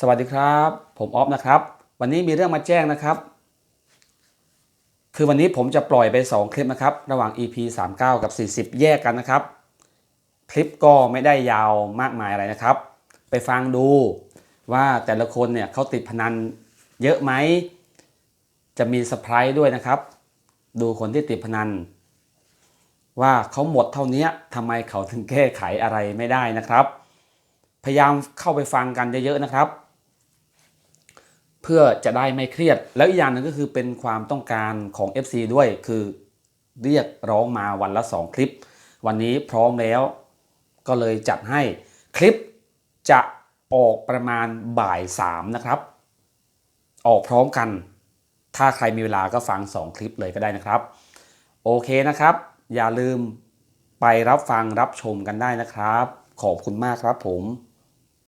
สวัสดีครับ ผมออฟนะครับ วันนี้มีเรื่องมาแจ้งนะครับ คือวันนี้ผมจะปล่อยไป 2 คลิปนะครับ ระหว่าง EP 39 กับ 40 แยกกันนะครับ คลิปก็ไม่ได้ยาวมากมายอะไรนะครับ ไปฟังดูว่าแต่ละคนเนี่ยเขาติดพนันเยอะไหม จะมีเซอร์ไพรส์ด้วยนะครับ ดูคนที่ติดพนัน ว่าเขาหมดเท่านี้ทำไมเขาถึงแก้ไขอะไรไม่ได้นะครับพยายามเข้าไปฟังกันเยอะๆนะครับ เพื่อจะได้ไม่เครียด แล้วอีกอย่างหนึ่งก็คือเป็นความต้องการของ FC ด้วยคือเรียกร้องมาวันละ 2 คลิป วันนี้พร้อมแล้วก็เลยจัดให้คลิปจะออกประมาณบ่าย 3 นะครับ ออกพร้อมกัน ถ้าใครมีเวลาก็ฟัง 2 คลิปเลยก็ได้นะครับ โอเคนะครับ อย่าลืมไปรับฟังรับชมกันได้นะครับ ขอบคุณมากครับผม